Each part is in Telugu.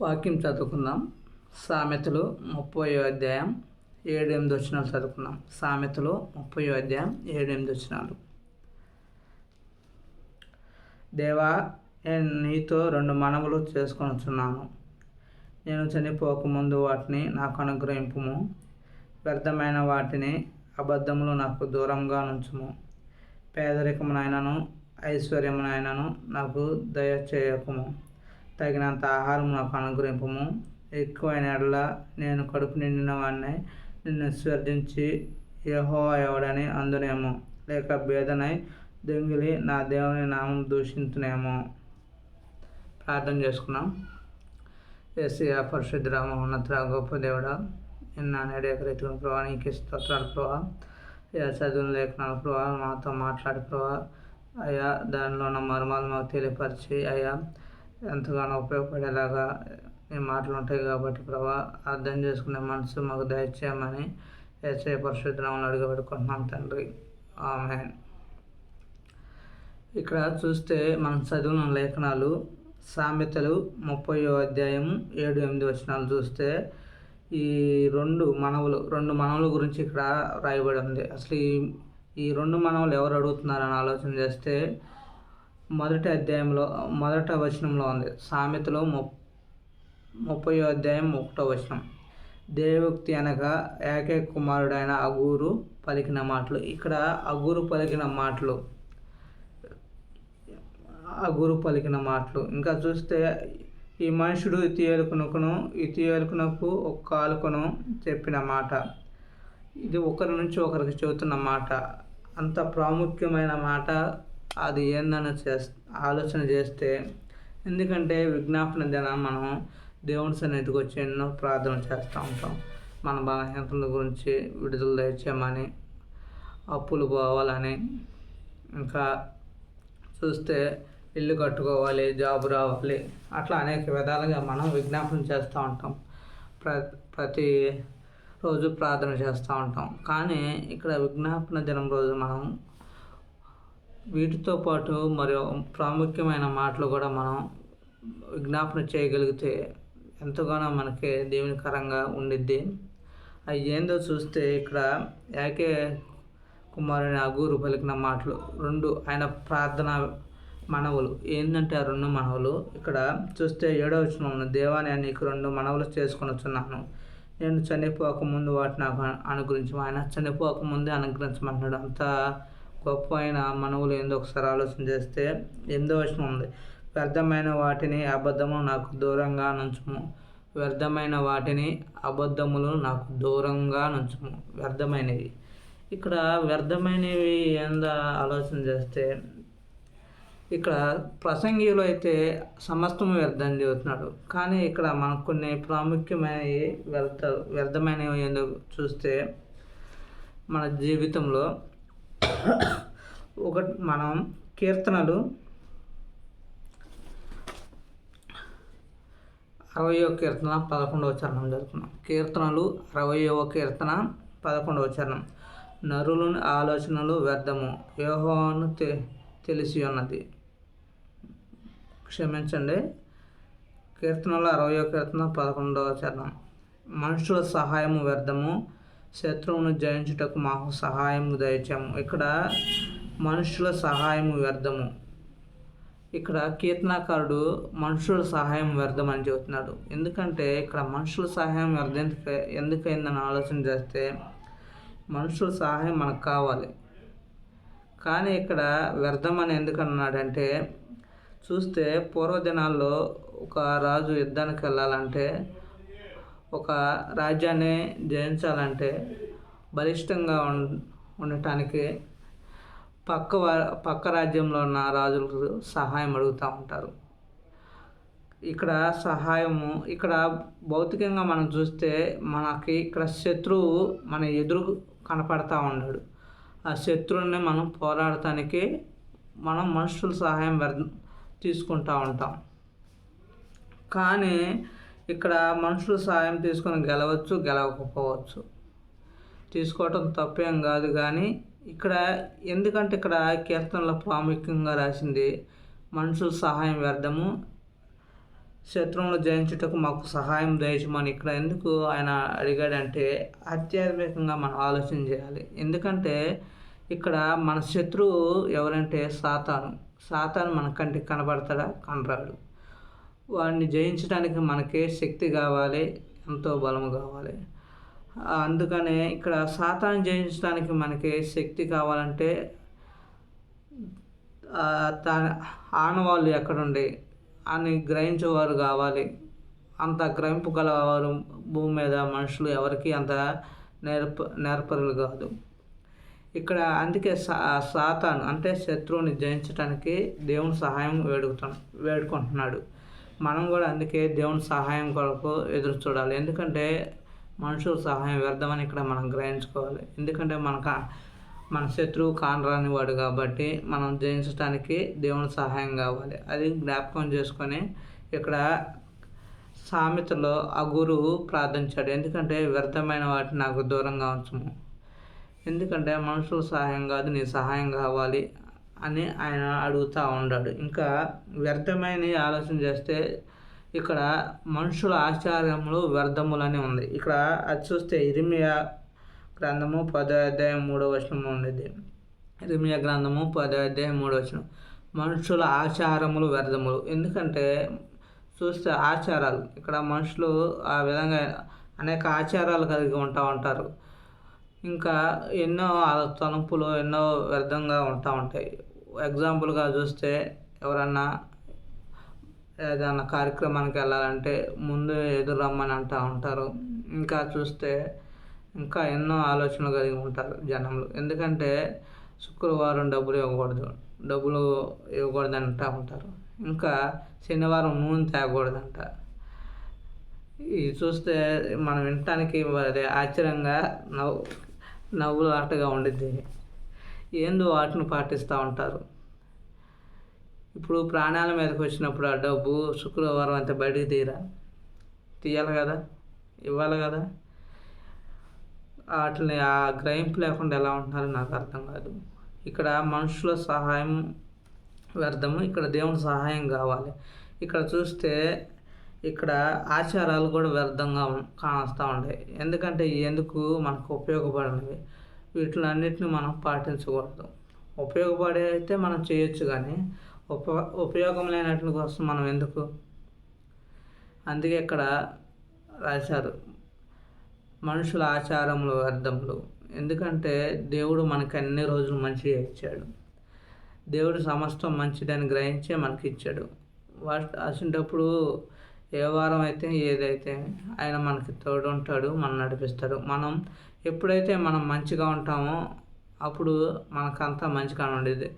వాక్యం చదువుకుందాం. సామెతలు ముప్పై అధ్యాయం ఏడు ఎనిమిది వచ్చినాలు చదువుకుందాం. సామెతలు ముప్పై అధ్యాయం ఏడు ఎనిమిది వచ్చినాలు దేవా నేను నీతో రెండు మనవులు వచ్చున్నాను. నేను చనిపోకముందు వాటిని నాకు అనుగ్రహింపుము. వ్యర్థమైన వాటిని అబద్ధములు నాకు దూరంగా నుంచుము. పేదరికమునైనను ఐశ్వర్యమునైనను నాకు దయచేయకము. తగినంత ఆహారం నాకు అనుగ్రహింపము. ఎక్కువైన ఎడల నేను కడుపు నిండిన వాడిని నిన్ను స్వర్ధించి యహో ఎవడని అందునేమో. లేక బేదనై దొంగిలి నా దేవుని నామం దూషించునేమో. ప్రార్థన చేసుకున్నాం. ఎస్సీఆ పరిశుద్ధ ఉన్నత గొప్ప దేవుడా నిన్న నేడు రీతిలో ప్రభావ నీకు స్తోత్రాలు ప్రభావ అయ్యా చదువులు లేఖనాలు ప్రభావ మాతో మాట్లాడి ప్రభావ అయ్యా దానిలో ఉన్న మర్మాలు మాకు తెలియపరిచి అయ్యా ఎంతగానో ఉపయోగపడేలాగా నీ మాటలు ఉంటాయి కాబట్టి ప్రభా అర్థం చేసుకునే మనసు మాకు దయచేయమని ఏసే పరిశుద్ధంలో అడుగుపెట్టుకుంటున్నాం తండ్రి. ఆమె ఇక్కడ చూస్తే మనం చదివిన లేఖనాలు సామెతలు ముప్పై అధ్యాయం ఏడు ఎనిమిది వచనాలు చూస్తే ఈ రెండు మనవులు రెండు మనవుల గురించి ఇక్కడ రాయబడి ఉంది. అసలు ఈ ఈ రెండు మనవులు ఎవరు అడుగుతున్నారని ఆలోచన చేస్తే మొదటి అధ్యాయంలో మొదట వచనంలో ఉంది. సామెతలో ము ముప్పై అధ్యాయం ఒకటో వచనం. దేవోక్తి అనగా ఏకే కుమారుడైన అగూరు పలికిన మాటలు. ఇక్కడ అగూరు పలికిన మాటలు. అగూరు పలికిన మాటలు. ఇంకా చూస్తే ఈ మనుషుడు ఇతియేలుకునకును ఇతియేలుకునకు ఒక కాలుకును చెప్పిన మాట. ఇది ఒకరి నుంచి ఒకరికి చెబుతున్న మాట. అంత ప్రాముఖ్యమైన మాట అది ఏందని చేస్ ఆలోచన చేస్తే ఎందుకంటే విజ్ఞాపన దినం మనం దేవుని సన్నిధికి వచ్చి ఎన్నో ప్రార్థన చేస్తూ ఉంటాం. మన బలహీనతల గురించి విడుదల దయచేయమని అప్పులు పోవాలని ఇంకా చూస్తే ఇల్లు కట్టుకోవాలి జాబ్ రావాలి అట్లా అనేక విధాలుగా మనం విజ్ఞాపన చేస్తూ ఉంటాం. ప్ర ప్రతి రోజు ప్రార్థన చేస్తూ ఉంటాం. కానీ ఇక్కడ విజ్ఞాపన దినం రోజు మనం వీటితో పాటు మరియు ప్రాముఖ్యమైన మాటలు కూడా మనం విజ్ఞాపన చేయగలిగితే ఎంతగానో మనకి దేవునికరంగా ఉండిద్ది. అవి ఏందో చూస్తే ఇక్కడ యాకే కుమారుని అగూరు పలికిన మాటలు. రెండు ఆయన ప్రార్థన మనవులు. ఏంటంటే ఆ రెండు మనవులు? ఇక్కడ చూస్తే ఏడవ వచనం దేవా నేను నీకు రెండు మనవులు చేసుకొని వచ్చున్నాను నేను చనిపోకముందు వాటిని నాకు అనుగ్రహించు ఆయన చనిపోకముందే అనుగ్రహించమంటున్నాడు అంతా గొప్ప అయిన మనవులు ఏందో ఒకసారి ఆలోచన చేస్తే ఎందో విషయం ఉంది. వ్యర్థమైన వాటిని అబద్ధము నాకు దూరంగా నుంచుము. వ్యర్థమైన వాటిని అబద్ధములు నాకు దూరంగా నుంచుము. వ్యర్థమైనవి. ఇక్కడ వ్యర్థమైనవి ఏందా ఆలోచన చేస్తే ఇక్కడ ప్రసంగిలో అయితే సమస్తం వ్యర్థం చెబుతున్నాడు. కానీ ఇక్కడ మనకు కొన్ని ప్రాముఖ్యమైనవి వ్యర్థ వ్యర్థమైనవి ఏందో చూస్తే మన జీవితంలో ఒక మనం కీర్తనలు అరవయో కీర్తన పదకొండవ చరణం జరుగుతున్నాం కీర్తనలు అరవయవ కీర్తన పదకొండవ చరణం. నరులని ఆలోచనలు వ్యర్థము. యోహోను తె తెలిసి ఉన్నది. క్షమించండి. కీర్తనలు అరవయో కీర్తన పదకొండవ చరణం. మనుషుల సహాయము వ్యర్థము. శత్రువును జయించుటకు మాకు సహాయము దయచాము ఇక్కడ మనుషుల సహాయం వ్యర్థము. ఇక్కడ కీర్తనాకారుడు మనుషుల సహాయం వ్యర్థం అని చెబుతున్నాడు. ఎందుకంటే ఇక్కడ మనుషుల సహాయం వ్యర్థం ఎందుకు ఎందుకైందని ఆలోచన చేస్తే మనుషుల సహాయం మనకు కావాలి. కానీ ఇక్కడ వ్యర్థం అని ఎందుకన్నాడంటే చూస్తే పూర్వదినాల్లో ఒక రాజు యుద్ధానికి వెళ్ళాలంటే ఒక రాజ్యాన్ని జయించాలంటే బలిష్టంగా ఉం ఉండటానికి పక్క పక్క రాజ్యంలో ఉన్న రాజులకు సహాయం అడుగుతూ ఉంటారు. ఇక్కడ సహాయము ఇక్కడ భౌతికంగా మనం చూస్తే మనకి ఇక్కడ శత్రువు మన ఎదురు కనపడతా ఉన్నాడు. ఆ శత్రువుని మనం పోరాడటానికి మనం మనుషుల సహాయం తీసుకుంటూ ఉంటాం. కానీ ఇక్కడ మనుషులు సహాయం తీసుకొని గెలవచ్చు గెలవకపోవచ్చు. తీసుకోవటం తప్పేం కాదు కానీ ఇక్కడ ఎందుకంటే ఇక్కడ కీర్తనలో ప్రాముఖ్యంగా రాసింది మనుషుల సహాయం వ్యర్థము. శత్రువులు జయించుటకు మాకు సహాయం దయచమని ఇక్కడ ఎందుకు ఆయన అడిగాడంటే ఆధ్యాత్మికంగా మనం ఆలోచన చేయాలి. ఎందుకంటే ఇక్కడ మన శత్రువు ఎవరంటే సాతాను. సాతాను మన కంటికి కనబడతాడా? కనరాడు వాడిని జయించడానికి మనకే శక్తి కావాలి ఎంతో బలము కావాలి. అందుకనే ఇక్కడ సాతాన్ని జయించడానికి మనకి శక్తి కావాలంటే తన ఆనవాళ్ళు ఎక్కడుండే? అని గ్రహించేవారు కావాలి. అంత గ్రహింపు గలవారు భూమి మీద మనుషులు ఎవరికి అంత నేర్ప నేర్పరులు కాదు. ఇక్కడ అందుకే సా సాతాను అంటే శత్రువుని జయించడానికి దేవుని సహాయం వేడుకుతాను వేడుకుంటున్నాడు. మనం కూడా అందుకే దేవుని సహాయం కొరకు ఎదురు చూడాలి. ఎందుకంటే మనుషుల సహాయం వ్యర్థమని ఇక్కడ మనం గ్రహించుకోవాలి. ఎందుకంటే మనకు మన శత్రువు కానరాని వాడు కాబట్టి మనం జయించడానికి దేవుని సహాయం కావాలి. అది జ్ఞాపకం చేసుకొని ఇక్కడ సామెతలో ఆ గురువు ప్రార్థించాడు. ఎందుకంటే వ్యర్థమైన వాటిని నాకు దూరంగా ఉంచము. ఎందుకంటే మనుషుల సహాయం కాదు నీ సహాయం కావాలి. అని ఆయన అడుగుతూ ఉన్నాడు. ఇంకా వ్యర్థమైన ఆలోచన చేస్తే ఇక్కడ మనుషుల ఆచార్యములు వ్యర్థములని ఉంది. ఇక్కడ అది చూస్తే ఇరిమియా గ్రంథము పదో అధ్యాయం మూడో వచనం ఉండేది ఇరిమియా గ్రంథము పదో అధ్యాయం మూడో వచనం. మనుషుల ఆచారములు వ్యర్థములు. ఎందుకంటే చూస్తే ఆచారాలు. ఇక్కడ మనుషులు ఆ విధంగా అనేక ఆచారాలు కలిగి ఉంటా ఉంటారు. ఇంకా ఎన్నో తలంపులు ఎన్నో వ్యర్థంగా ఉంటా ఉంటాయి. ఎగ్జాంపుల్గా చూస్తే ఎవరన్నా ఏదైనా కార్యక్రమానికి వెళ్ళాలంటే ముందు ఎదురు రమ్మని అంటూ ఉంటారు. ఇంకా చూస్తే ఇంకా ఎన్నో ఆలోచనలు కలిగి ఉంటారు జనంలో. ఎందుకంటే శుక్రవారం డబ్బులు ఇవ్వకూడదు. డబ్బులు ఇవ్వకూడదు అంటూ ఉంటారు. ఇంకా శనివారం నూనె తేగకూడదంట. ఇది చూస్తే మనం వినటానికి అదే ఆశ్చర్యంగా నవ్వు నవ్వులాటగా ఉండిద్ది. ఏందో వాటిని పాటిస్తూ ఉంటారు. ఇప్పుడు ప్రాణాల మీదకి వచ్చినప్పుడు ఆ డబ్బు శుక్రవారం అంతా బయటికి తీరా? తీయాలి కదా? ఇవ్వాలి కదా? వాటిని ఆ గ్రహింపు లేకుండా ఎలా ఉంటున్నారో నాకు అర్థం కాదు. ఇక్కడ మనుషుల సహాయం వ్యర్థము ఇక్కడ దేవుని సహాయం కావాలి. ఇక్కడ చూస్తే ఇక్కడ ఆచారాలు కూడా వ్యర్థంగా కానొస్తూ ఉంటాయి ఎందుకంటే ఎందుకు మనకు ఉపయోగపడినవి? వీటిలన్నిటిని మనం పాటించకూడదు. ఉపయోగపడే అయితే మనం చేయొచ్చు కానీ ఉప ఉపయోగం లేనట్ల కోసం మనం ఎందుకు? అందుకే ఇక్కడ రాశారు మనుషుల ఆచారములు వ్యర్థములు ఎందుకంటే దేవుడు మనకి అన్ని రోజులు మంచిగా ఇచ్చాడు. దేవుడు సమస్తం మంచిదని గ్రహించే మనకి ఇచ్చాడు. వాటి అసినప్పుడు ఏ వారం అయితే ఏదైతే ఆయన మనకి తోడు ఉంటాడు మనం నడిపిస్తాడు మనం ఎప్పుడైతే మనం మంచిగా ఉంటామో అప్పుడు మనకంతా మంచిగా ఉండేది.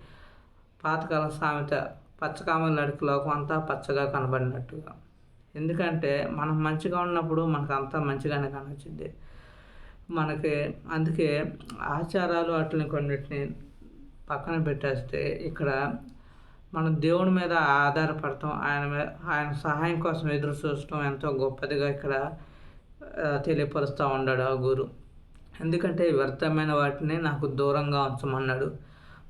పాతకాలం సామెత పచ్చకామల నడికి లోకం అంతా పచ్చగా కనబడినట్టుగా. ఎందుకంటే మనం మంచిగా ఉన్నప్పుడు మనకు అంతా మంచిగానే కనొచ్చింది మనకి అందుకే ఆచారాలు వాటిని కొన్నిటిని పక్కన పెట్టేస్తే ఇక్కడ మనం దేవుడి మీద ఆధారపడటం ఆయన మీద ఆయన సహాయం కోసం ఎదురు చూడటం ఎంతో గొప్పదిగా ఇక్కడ తెలియపరుస్తూ ఉన్నాడు ఆ గురు. ఎందుకంటే వ్యర్థమైన వాటిని నాకు దూరంగా ఉంచమన్నాడు.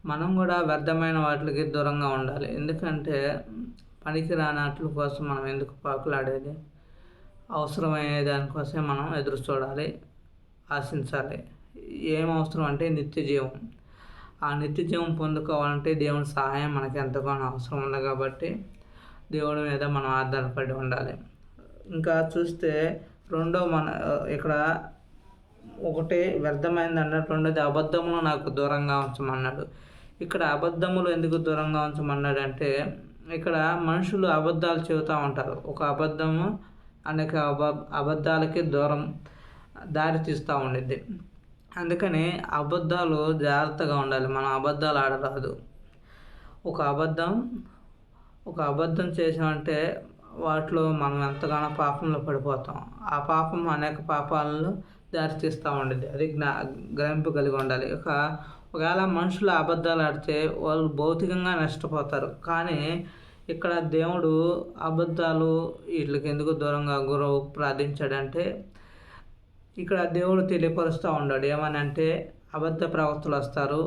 మనం కూడా వ్యర్థమైన వాటికి దూరంగా ఉండాలి. ఎందుకంటే పనికి రానట్ల కోసం మనం ఎందుకు పాకులాడేది? అవసరమయ్యే దానికోసమే మనం ఎదురు చూడాలి ఆశించాలి. ఏం అవసరం అంటే నిత్య జీవం. ఆ నిత్య జీవం పొందుకోవాలంటే దేవుని సహాయం మనకి ఎంతగానో అవసరం ఉంది కాబట్టి దేవుడి మీద మనం ఆధారపడి ఉండాలి. ఇంకా చూస్తే రెండో మన ఇక్కడ ఒకటి వ్యర్థమైంది అన్నట్టు రెండోది అబద్ధములు నాకు దూరంగా ఉంచమన్నాడు. ఇక్కడ అబద్ధములు ఎందుకు దూరంగా ఉంచమన్నాడు అంటే ఇక్కడ మనుషులు అబద్ధాలు చెబుతూ ఉంటారు. ఒక అబద్ధము అనేక అబ అబద్ధాలకి దూరం దారి తీస్తూ ఉండిద్ది. అందుకని అబద్ధాలు జాగ్రత్తగా ఉండాలి. మనం అబద్ధాలు ఆడరాదు. ఒక అబద్ధం ఒక అబద్ధం చేసామంటే వాటిలో మనం ఎంతగానో పాపంలో పడిపోతాం. ఆ పాపం అనేక పాపాలను దారితీస్తూ ఉండేది అది జ్ఞా గ్రహింపు కలిగి ఉండాలి. ఒక ఒకవేళ మనుషులు అబద్ధాలు ఆడితే వాళ్ళు భౌతికంగా నష్టపోతారు. కానీ ఇక్కడ దేవుడు అబద్ధాలు వీటికి ఎందుకు దూరంగా గురవు ప్రార్థించాడంటే ఇక్కడ దేవుడు తెలియపరుస్తూ ఉన్నాడు. ఏమని అంటే అబద్ధ ప్రవక్తలు వస్తారు.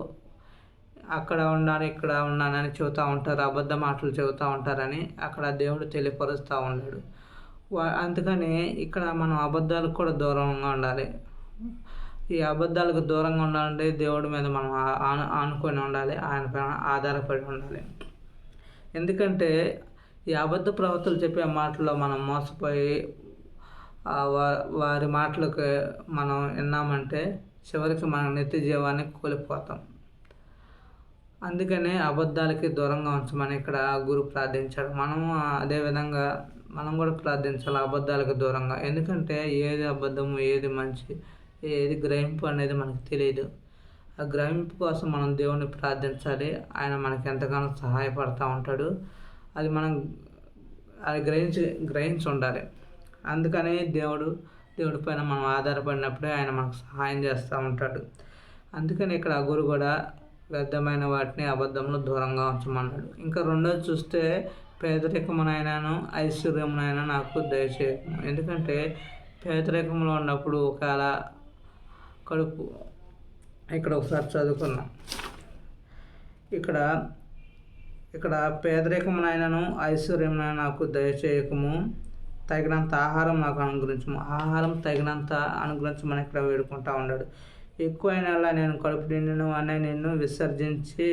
అక్కడ ఉన్నాను ఇక్కడ ఉన్నానని చెబుతూ ఉంటారు. అబద్ధ మాటలు చెబుతూ ఉంటారని అక్కడ దేవుడు తెలియపరుస్తూ ఉన్నాడు. అందుకని ఇక్కడ మనం అబద్ధాలకు కూడా దూరంగా ఉండాలి. ఈ అబద్ధాలకు దూరంగా ఉండాలంటే దేవుడి మీద మనం ఆను ఆనుకొని ఉండాలి ఆయన పైన ఆధారపడి ఉండాలి. ఎందుకంటే ఈ అబద్ధ ప్రవర్తలు చెప్పే మాటల్లో మనం మోసపోయి వారి మాటలకు మనం విన్నామంటే చివరికి మన నిత్య జీవాన్ని కోల్పోతాం. అందుకనే అబద్ధాలకి దూరంగా ఉంచమని ఇక్కడ గురు ప్రార్థించాడు. మనము అదేవిధంగా మనం కూడా ప్రార్థించాలి అబద్ధాలకు దూరంగా. ఎందుకంటే ఏది అబద్ధము ఏది మంచి ఏది గ్రహింపు అనేది మనకు తెలియదు ఆ గ్రహింపు కోసం మనం దేవుణ్ణి ప్రార్థించాలి. ఆయన మనకి ఎంతగానో సహాయపడుతూ ఉంటాడు. అది మనం అది గ్రహించి గ్రహించి ఉండాలి. అందుకని దేవుడు దేవుడి పైన మనం ఆధారపడినప్పుడే ఆయన మనకు సహాయం చేస్తూ ఉంటాడు. అందుకని ఇక్కడ అగురు గురు కూడా వ్యర్థమైన వాటిని అబద్ధంలో దూరంగా ఉంచమన్నాడు. ఇంకా రెండోది చూస్తే పేదరికమునైనాను ఐశ్వర్యమునైనా నాకు దయచేయము ఎందుకంటే పేదరికంలో ఉన్నప్పుడు ఒకవేళ కడుపు ఇక్కడ ఒకసారి చదువుకున్నాం ఇక్కడ ఇక్కడ పేదరికమునైనాను ఐశ్వర్యమునైనా నాకు దయచేయకము. తగినంత ఆహారం నాకు అనుగ్రహించము ఆహారం తగినంత అనుగ్రహించమని ఇక్కడ వేడుకుంటా ఉన్నాడు. ఎక్కువైన నేను కడుపు నిండును అనే నిన్ను విసర్జించి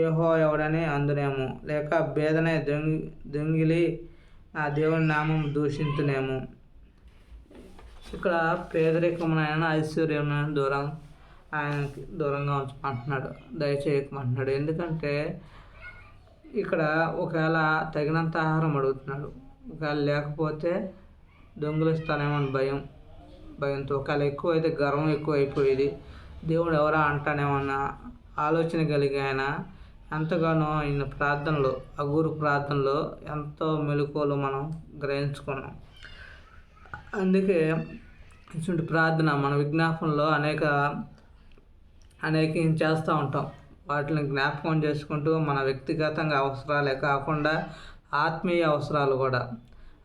ఏహో ఎవడని అందునేము. లేక భేదనే దొంగి దొంగిలి నా దేవుని నామం దూషించునేమో ఇక్కడ పేదరికమైన ఐశ్వర్యమైన దూరం ఆయనకి దూరంగా ఉంచమంటున్నాడు దయచేయకమంటున్నాడు. ఎందుకంటే ఇక్కడ ఒకవేళ తగినంత ఆహారం అడుగుతున్నాడు. ఒకవేళ లేకపోతే దొంగిలిస్తానేమో అని భయం భయంతో. ఒకవేళ ఎక్కువ అయితే గర్వం ఎక్కువ అయిపోయేది దేవుడు ఎవరా అంటానేమన్నా ఆలోచన కలిగి ఆయన ఎంతగానో ఆయన ప్రార్థనలో అగూరు ప్రార్థనలో ఎంతో మెలకువలు మనం గ్రహించుకున్నాం. అందుకే ఇటువంటి ప్రార్థన మన విజ్ఞాపనలో అనేక అనేక చేస్తూ ఉంటాం. వాటిని జ్ఞాపకం చేసుకుంటూ మన వ్యక్తిగతంగా అవసరాలే కాకుండా ఆత్మీయ అవసరాలు కూడా.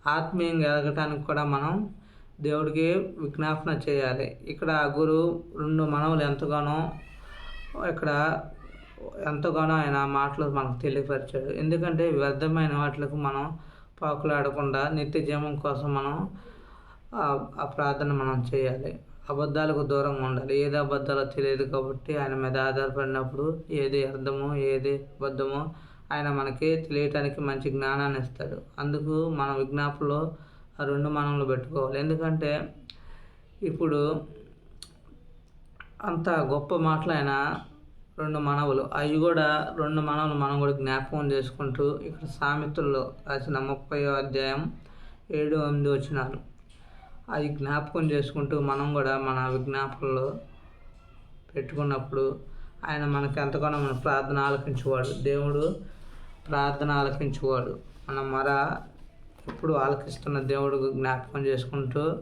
ఆత్మీయంగా ఎదగటానికి కూడా మనం దేవుడికి విజ్ఞాపన చేయాలి. ఇక్కడ గురు రెండు మనవులు ఎంతగానో ఇక్కడ ఎంతగానో ఆయన మాటలు మనకు తెలియపరిచాడు. ఎందుకంటే వ్యర్థమైన వాటికి మనం పాకులాడకుండా నిత్య జీవం కోసం మనం ఆ ప్రార్థన మనం చేయాలి. అబద్ధాలకు దూరంగా ఉండాలి. ఏది అబద్ధాలో తెలియదు కాబట్టి ఆయన మీద ఆధారపడినప్పుడు ఏది అర్థమో ఏది అబద్ధమో ఆయన మనకి తెలియటానికి మంచి జ్ఞానాన్ని ఇస్తాడు. అందుకు మన విజ్ఞాపనలో ఆ రెండు మనములు పెట్టుకోవాలి. ఎందుకంటే ఇప్పుడు అంత గొప్ప మాటలైన రెండు మనవులు అవి కూడా రెండు మనవులు మనం కూడా జ్ఞాపకం చేసుకుంటూ ఇక్కడ సామెతల్లో రాసిన ముప్పై అధ్యాయం ఏడు ఎనిమిది వచ్చినారు అది జ్ఞాపకం చేసుకుంటూ మనం కూడా మన విజ్ఞాపనలో పెట్టుకున్నప్పుడు ఆయన మనకి ఎంతగానో మన ప్రార్థన ఆలకించేవాడు. దేవుడు ప్రార్థన ఆలకించేవాడు మన మర ఎప్పుడు ఆలకిస్తున్న దేవుడు జ్ఞాపకం చేసుకుంటూ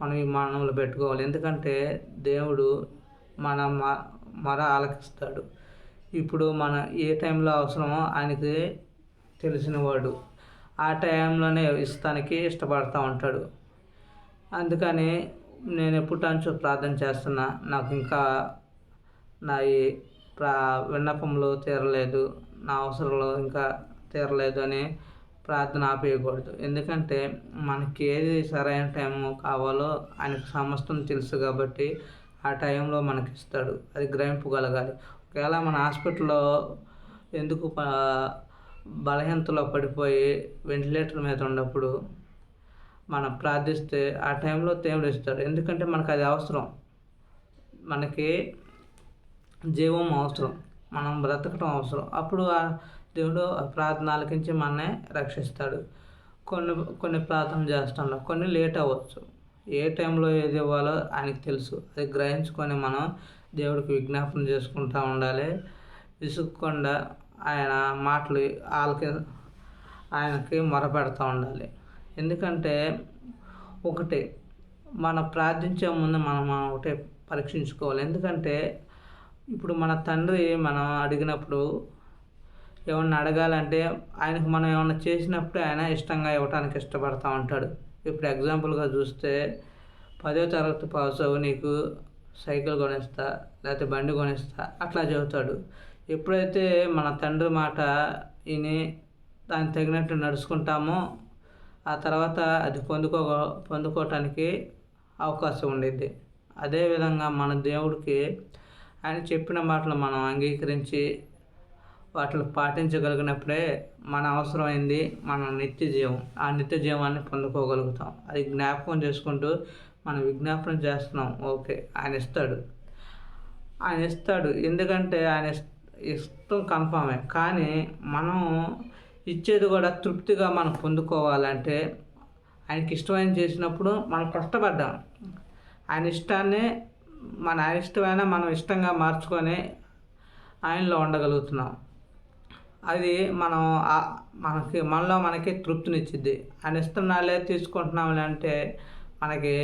మనం ఈ మానవులు పెట్టుకోవాలి. ఎందుకంటే దేవుడు మన మర ఆలకిస్తాడు. ఇప్పుడు మన ఏ టైంలో అవసరమో ఆయనకి తెలిసినవాడు ఆ టైంలోనే ఇస్తానికి ఇష్టపడుతూ ఉంటాడు. అందుకని నేను ఎప్పుడు నుంచో ప్రార్థన చేస్తున్నా. నాకు ఇంకా నా ఈ ప్రా విన్నపంలో తీరలేదు నా అవసరంలో ఇంకా తీరలేదు అని ప్రార్థన ఆపేయకూడదు. ఎందుకంటే మనకి ఏది సరైన టైం కావాలో ఆయనకు సమస్తం తెలుసు కాబట్టి ఆ టైంలో మనకి ఇస్తాడు అది గ్రహింపగలగాలి ఒకవేళ మన హాస్పిటల్లో ఎందుకు బలహీనతలో పడిపోయి వెంటిలేటర్ మీద ఉన్నప్పుడు మనం ప్రార్థిస్తే ఆ టైంలో దేవుడు ఇస్తాడు ఎందుకంటే మనకు అది అవసరం. మనకి జీవం అవసరం మనం బ్రతకడం అవసరం. అప్పుడు ఆ దేవుడు ప్రార్థన ఆలకించి మననే రక్షిస్తాడు. కొన్ని కొన్ని ప్రార్థన చేస్తాం కొన్ని లేట్ అవ్వచ్చు. ఏ టైంలో ఏది ఇవ్వాలో ఆయనకి తెలుసు. అది గ్రహించుకొని మనం దేవుడికి విజ్ఞాపన చేసుకుంటూ ఉండాలి. విసుక్కుండా ఆయన మాటలు ఆలకి ఆయనకి మొరపెడతా ఉండాలి. ఎందుకంటే ఒకటి మనం ప్రార్థించే ముందు మనం మనం ఒకటే పరీక్షించుకోవాలి. ఎందుకంటే ఇప్పుడు మన తండ్రి మనం అడిగినప్పుడు ఏమన్నా అడగాలంటే ఆయనకు మనం ఏమన్నా చేసినప్పుడు ఆయన ఇష్టంగా ఇవ్వటానికి ఇష్టపడతా ఉంటాడు. ఇప్పుడు ఎగ్జాంపుల్గా చూస్తే పదో తరగతి పాస్ అవ్వు నీకు సైకిల్ కొనిస్తా లేకపోతే బండి కొనిస్తా అట్లా చెబుతాడు. ఎప్పుడైతే మన తండ్రి మాట విని దానికి తగినట్టు నడుచుకుంటామో ఆ తర్వాత అది పొందుకో పొందుకోవటానికి అవకాశం ఉండిద్ది. అదేవిధంగా మన దేవుడికి ఆయన చెప్పిన మాటలు మనం అంగీకరించి వాటిని పాటించగలిగినప్పుడే మన అవసరమైంది మన నిత్య జీవం. ఆ నిత్య జీవాన్ని పొందుకోగలుగుతాం. అది జ్ఞాపకం చేసుకుంటూ మనం విజ్ఞాపనం చేస్తున్నాం. ఓకే ఆయన ఇస్తాడు. ఆయన ఇస్తాడు. ఎందుకంటే ఆయన ఇష్టం కన్ఫామే. కానీ మనం ఇచ్చేది కూడా తృప్తిగా మనం పొందుకోవాలంటే ఆయనకి ఇష్టమైన చేసినప్పుడు మనం కష్టపడ్డాం. ఆయన ఇష్టాన్ని మన ఇష్టమైన మనం ఇష్టంగా మార్చుకొని ఆయనలో ఉండగలుగుతున్నాం. అది మనం మనకి మనలో మనకి తృప్తినిచ్చిద్ది. ఆయన ఇస్తున్నాలే తీసుకుంటున్నాంలే అంటే మనకి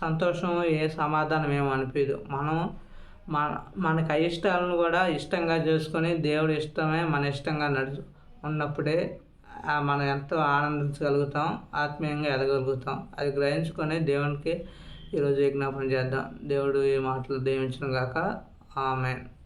సంతోషం ఏ సమాధానం ఏమో అనిపించదు మనం మన మనకి అయిష్టాలను కూడా ఇష్టంగా చేసుకొని దేవుడు ఇష్టమే మన ఇష్టంగా నడుచు ఉన్నప్పుడే మనం ఎంతో ఆనందించగలుగుతాం ఆత్మీయంగా ఎదగలుగుతాం. అది గ్రహించుకొని దేవునికి ఈరోజు విజ్ఞాపన చేద్దాం. దేవుడు ఈ మాటలు దేవించిన గాక. ఆమెన్.